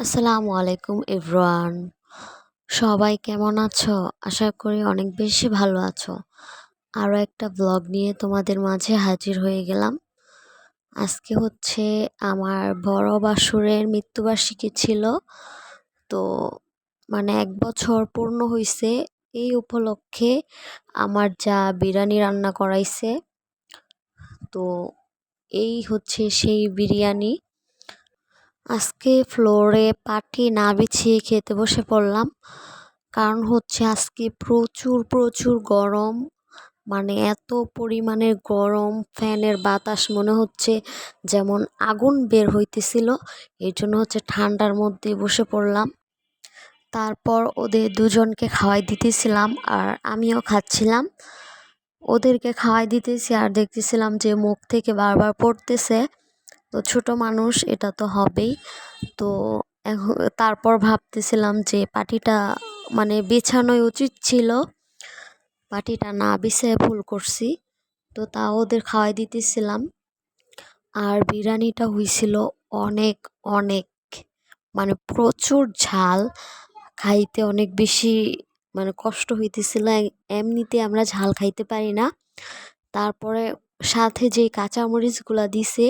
আসসালামু আলাইকুম এভরিওয়ান সবাই কেমন আছো? আশা করি অনেক বেশি ভালো আছো। আরও একটা ব্লগ নিয়ে তোমাদের মাঝে হাজির হয়ে গেলাম। আজকে হচ্ছে আমার বড় বাসুরের মৃত্যুবার্ষিকী ছিল। তো মানে এক বছর পূর্ণ হয়েছে এই উপলক্ষে আমার যা বিরিয়ানি রান্না করাইছে। তো এই হচ্ছে সেই বিরিয়ানি। আজকে ফ্লোরে পাটি না বিছিয়ে খেতে বসে পড়লাম। কারণ হচ্ছে আজকে প্রচুর প্রচুর গরম। মানে এত পরিমাণের গরম, ফ্যানের বাতাস মনে হচ্ছে যেমন আগুন বের হইতেছিল। এই জন্য হচ্ছে ঠান্ডার মধ্যে বসে পড়লাম। তারপর ওদের দুজনকে খাওয়াই দিতেছিলাম আর আমিও খাচ্ছিলাম। ওদেরকে খাওয়াই দিতেছি আর দেখতেছিলাম যে মুখ থেকে বারবার পড়তেছে। তো ছোট মানুষ এটা তো হবেই। তো এখন তারপর ভাবতেছিলাম যে পাটিটা মানে বেছানোই উচিত ছিল। পাটিটা না বিছায় ভুল করছি। তো তা ওদের খাওয়াই দিতেছিলাম। আর বিরিয়ানিটা হয়েছিল অনেক অনেক মানে প্রচুর ঝাল। খাইতে অনেক বেশি মানে কষ্ট হইতেছিল। এমনিতে আমরা ঝাল খাইতে পারি না। তারপরে সাথে যে কাঁচামরিচগুলো দিছে,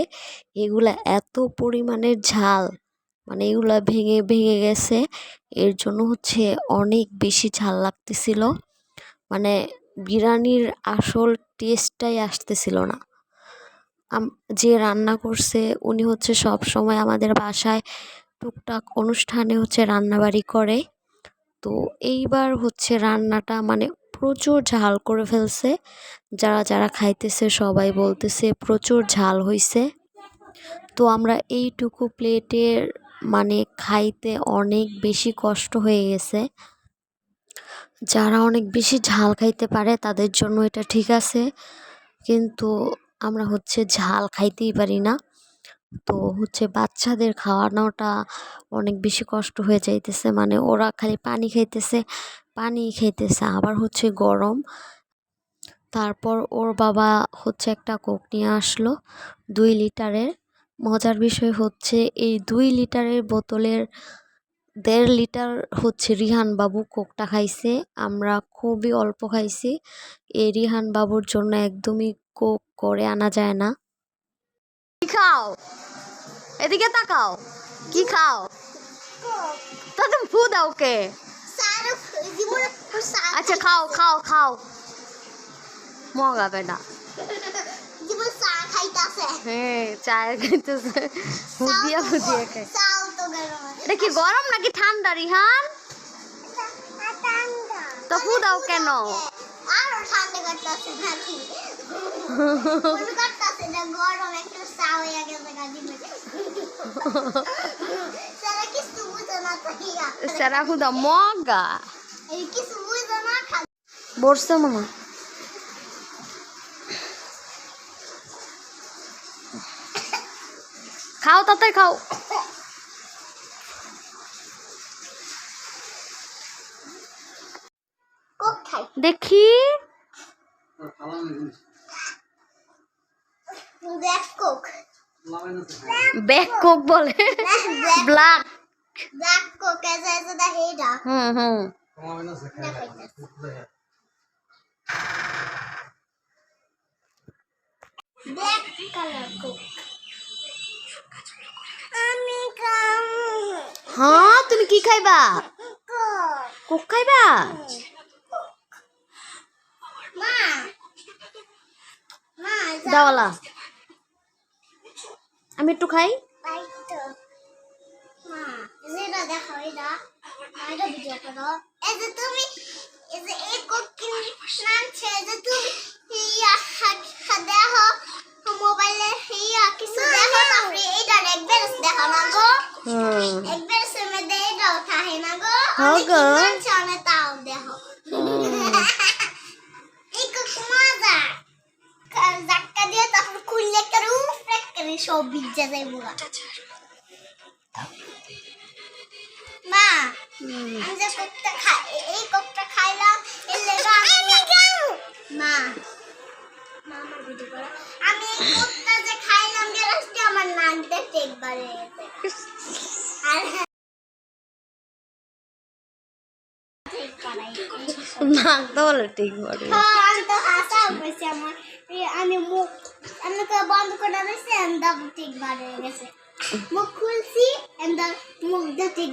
এগুলা এত পরিমাণের ঝাল মানে এগুলা ভেঙে ভেঙে গেছে, এর জন্য হচ্ছে অনেক বেশি ঝাল লাগতেছিল। মানে বিরিয়ানির আসল টেস্টটাই আসতেছিল না। যে রান্না করছে, উনি হচ্ছে সব সময় আমাদের বাসায় টুকটাক অনুষ্ঠানে হচ্ছে রান্নাবাড়ি করে। তো এইবার হচ্ছে রান্নাটা মানে প্রচুর ঝাল করে ফেলছে। যারা যারা খাইতেছে সবাই বলতেছে প্রচুর ঝাল হইছে। তো আমরা এইটুকু প্লেটের মানে খাইতে অনেক বেশি কষ্ট হয়ে গেছে। যারা অনেক বেশি ঝাল খাইতে পারে তাদের জন্য এটা ঠিক আছে। কিন্তু আমরা হচ্ছে ঝাল খাইতেই পারি না। তো হচ্ছে বাচ্চাদের খাওয়ানোটা অনেক বেশি কষ্ট হয়ে যাইতেছে। মানে ওরা খালি পানি খাইতেছে পানি খাইতেছে, আবার হচ্ছে গরম। তারপর ওর বাবা হচ্ছে একটা কোক নিয়ে আসলো দুই লিটারের। মজার বিষয় হচ্ছে এই দুই লিটারের বোতলের দেড় লিটার হচ্ছে রিহান বাবু কোকটা খাইছে। আমরা খুবই অল্প খাইছি। এই রিহান বাবুর জন্য একদমই কোক করে আনা যায় না। খাও? এদিকে তাকাও। কি খাও? তা তুমি ফু দাও কে আচ্ছা খাও খাও খাও। মগাবে না হ্যাঁ গরম নাকি ঠান্ডা, রিহান? তো কেন? গেছে। না তাইয়া সেরা ফুদা মগা এই কিছু বুঝে না খালি বসছে মামা খাও তাড়াতাড়ি খাও কোক খাই দেখি কোক ব্যাক কোক বলে। ব্ল্যাক ব্ল্যাক কোক এজ এজ দা হেডা হুম হুম। ব্ল্যাক কালার কোক আমি খাম। হ্যাঁ তুমি কি খাইবা? কোক খাইবা? মা। মা দাওয়ালা। আমি একটু খাই? দেখো। সব ভিজে যাইব মা আমি যে কোকটা খাই এই কোকটা খাইলাম এর লেগে আমি মা মা আমার আমি এই কোকটা যে খাইলাম গেলাসটা আমার নাক দিয়ে আর নাক তো বলে ঠিক বলে হ্যাঁ হাসা বসে আমার। আমি মুখ আমি তো বন্ধ করে দিয়েছি এন্ড ঠিক বার হয়ে গেছে। মুখ খুলছি এন্ড মুখ ঠিক